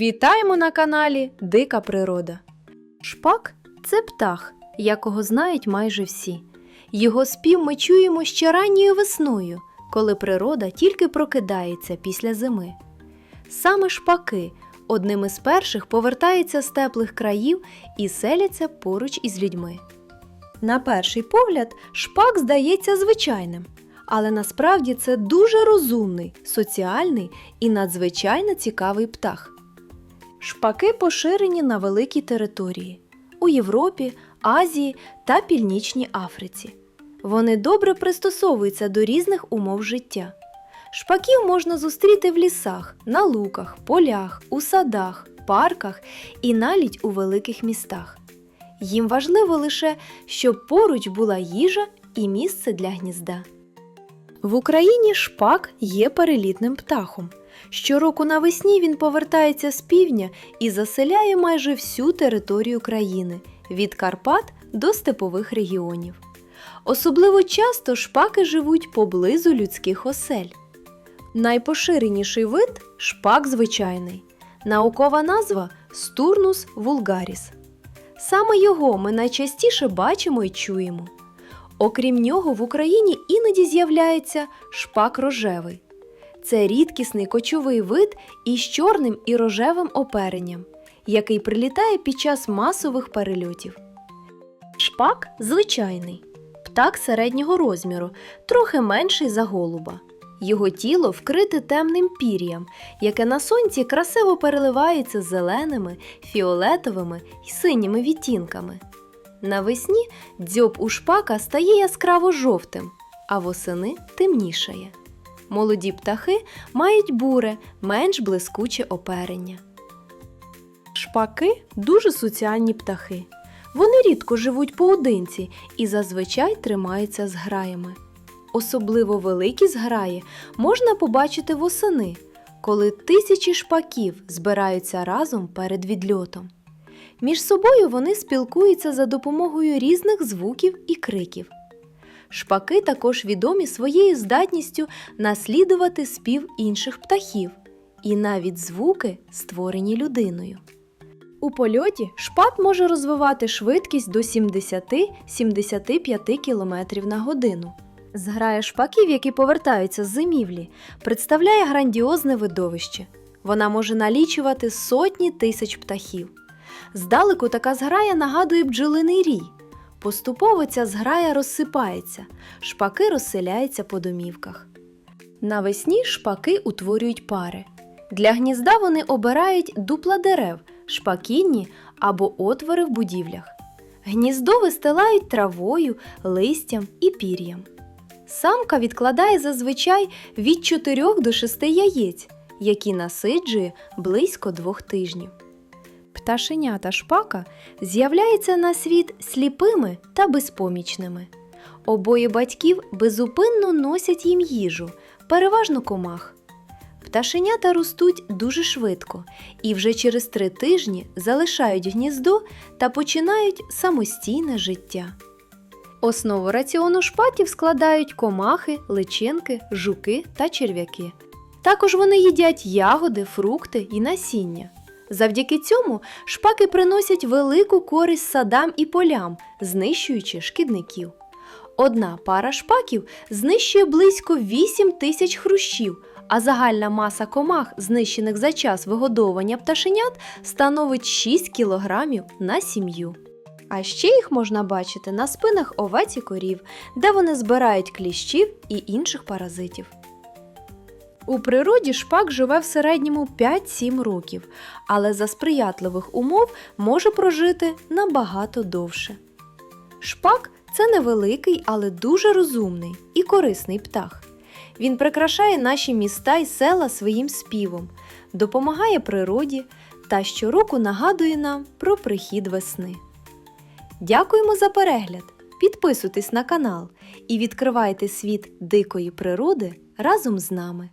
Вітаємо на каналі Дика Природа. Шпак це птах, якого знають майже всі. Його спів ми чуємо ще ранньою весною, коли природа тільки прокидається після зими. Саме шпаки одним із перших повертаються з теплих країв і селяться поруч із людьми. На перший погляд, шпак здається звичайним, але насправді це дуже розумний, соціальний і надзвичайно цікавий птах. Шпаки поширені на великій території у Європі, Азії та Північній Африці. Вони добре пристосовуються до різних умов життя. Шпаків можна зустріти в лісах, на луках, полях, у садах, парках і навіть у великих містах. Їм важливо лише, щоб поруч була їжа і місце для гнізда. В Україні шпак є перелітним птахом. Щороку навесні він повертається з півдня і заселяє майже всю територію країни від Карпат до степових регіонів. Особливо часто шпаки живуть поблизу людських осель. Найпоширеніший вид шпак звичайний. Наукова назва Стурнус вулгаріс. Саме його ми найчастіше бачимо і чуємо. Окрім нього, в Україні іноді з'являється шпак рожевий. Це рідкісний кочовий вид із чорним і рожевим оперенням, який прилітає під час масових перельотів. Шпак звичайний, птах середнього розміру, трохи менший за голуба. Його тіло вкрите темним пір'ям, яке на сонці красиво переливається зеленими, фіолетовими і синіми відтінками. Навесні дзьоб у шпака стає яскраво жовтим, а восени темнішає. Молоді птахи мають буре, менш блискуче оперення. Шпаки дуже соціальні птахи. Вони рідко живуть поодинці і зазвичай тримаються зграями. Особливо великі зграї можна побачити восени, коли тисячі шпаків збираються разом перед відльотом. Між собою вони спілкуються за допомогою різних звуків і криків. Шпаки також відомі своєю здатністю наслідувати спів інших птахів і навіть звуки, створені людиною. У польоті шпак може розвивати швидкість до 70-75 км на годину. Зграя шпаків, які повертаються з зимівлі, представляє грандіозне видовище. Вона може налічувати сотні тисяч птахів. Здалеку така зграя нагадує бджолиний рій. Поступово ця зграя розсипається, шпаки розселяються по домівках. Навесні шпаки утворюють пари. Для гнізда вони обирають дупла дерев, шпакінні або отвори в будівлях. Гніздо вистилають травою, листям і пір'ям. Самка відкладає зазвичай від 4 до 6 яєць, які насиджує близько двох тижнів. Пташенята шпака з'являються на світ сліпими та безпомічними. Обоє батьків безупинно носять їм їжу, переважно комах. Пташенята ростуть дуже швидко і вже через три тижні залишають гніздо та починають самостійне життя. Основу раціону шпатів складають комахи, личинки, жуки та черв'яки. Також вони їдять ягоди, фрукти і насіння. Завдяки цьому шпаки приносять велику користь садам і полям, знищуючи шкідників. Одна пара шпаків знищує близько 8 тисяч хрущів, а загальна маса комах, знищених за час вигодовування пташенят, становить 6 кілограмів на сім'ю. А ще їх можна бачити на спинах овець і корів, де вони збирають кліщів і інших паразитів. У природі шпак живе в середньому 5-7 років, але за сприятливих умов може прожити набагато довше. Шпак це невеликий, але дуже розумний і корисний птах. Він прикрашає наші міста й села своїм співом, допомагає природі та щороку нагадує нам про прихід весни. Дякуємо за перегляд! Підписуйтесь на канал і відкривайте світ дикої природи разом з нами.